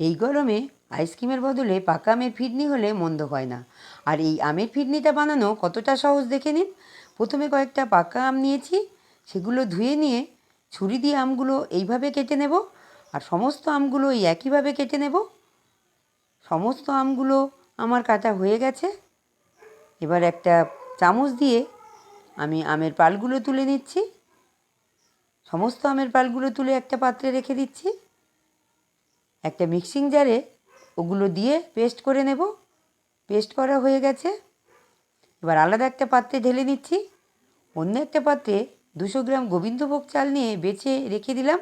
এই গরমে আইসক্রিমের বদলে পাকা আমের ফিরনি হলে মন্দ হয় না। আর এই আমের ফিরনিটা বানানো কতটা সহজ দেখে নিন। প্রথমে কয়েকটা পাকা আম নিয়েছি, সেগুলো ধুয়ে নিয়ে ছুরি দিয়ে আমগুলো এইভাবে কেটে নেব। আর সমস্ত আমগুলো এই একইভাবে কেটে নেব। সমস্ত আমগুলো আমার কাটা হয়ে গেছে। এবার একটা চামচ দিয়ে আমি আমের পালগুলো তুলে নিচ্ছি। সমস্ত আমের পালগুলো তুলে একটা পাত্রে রেখে দিচ্ছি। একটা মিক্সিং জারে ওগুলো দিয়ে পেস্ট করে নেব। পেস্ট করা হয়ে গেছে। এবার আলাদা একটা পাত্রে ঢেলে নিচ্ছি। অন্য একটা পাত্রে দুশো গ্রাম গোবিন্দভোগ চাল নিয়ে বেছে রেখে দিলাম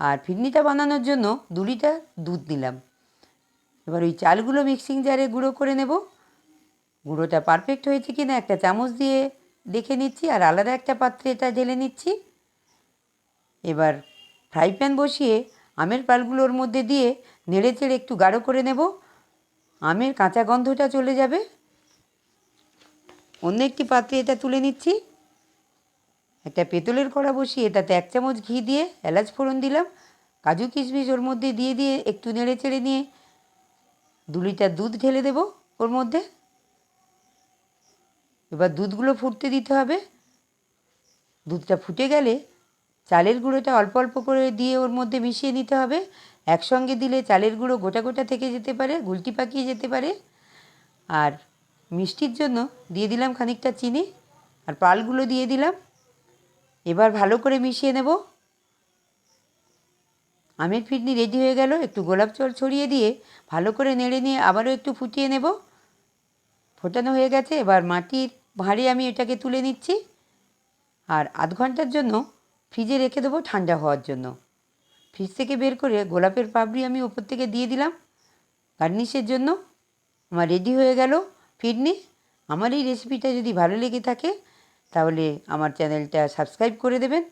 আর ফিরনিটা বানানোর জন্য দু লিটার দুধ নিলাম। এবার ওই চালগুলো মিক্সিং জারে গুঁড়ো করে নেব। গুঁড়োটা পারফেক্ট হয়েছে কি না একটা চামচ দিয়ে দেখে নিচ্ছি আর আলাদা একটা পাত্রে এটা ঢেলে নিচ্ছি। এবার ফ্রাই প্যান বসিয়ে আমের পালগুলোর মধ্যে দিয়ে নেড়ে চেড়ে একটু গাঢ় করে নেব। আমের কাঁচা গন্ধটা চলে যাবে। অন্য একটি পাত্রে এটা তুলে নিচ্ছি। একটা পেতলের কড়া বসিয়ে এটাতে এক চামচ ঘি দিয়ে এলাচ ফোড়ন দিলাম। কাজু কিশমিশ ওর মধ্যে দিয়ে দিয়ে একটু নেড়ে চেড়ে নিয়ে দু লিটার দুধ ঢেলে দেব ওর মধ্যে। এবার দুধগুলো ফুটতে দিতে হবে। দুধটা ফুটে গেলে চালের গুঁড়োটা অল্প অল্প করে দিয়ে ওর মধ্যে মিশিয়ে নিতে হবে। একসঙ্গে দিলে চালের গুঁড়ো গোটা গোটা থেকে যেতে পারে গুলটি পাকিয়ে যেতে পারে। আর মিষ্টির জন্য দিয়ে দিলাম খানিকটা চিনি আর পালগুলো দিয়ে দিলাম। এবার ভালো করে মিশিয়ে নেব। আমের ফিটনি রেডি হয়ে গেল। একটু গোলাপ জল ছড়িয়ে দিয়ে ভালো করে নেড়ে নিয়ে আবারও একটু ফুটিয়ে নেব। ফোটানো হয়ে গেছে। এবার মাটির ভাঁড়ে আমি এটাকে তুলে নিচ্ছি। আর আধ ঘণ্টার জন্য ফ্রিজে রেখে দেবো ঠান্ডা হওয়ার জন্য। ফ্রিজ থেকে বের করে গোলাপের পাপড়ি আমি ওপর থেকে দিয়ে দিলাম। গার্নিশের জন্য আমার রেডি হয়ে গেল। ফিরনি, আমার এই রেসিপিটা যদি ভালো লেগে থাকে, তাহলে আমার চ্যানেলটা সাবস্ক্রাইব করে দেবেন।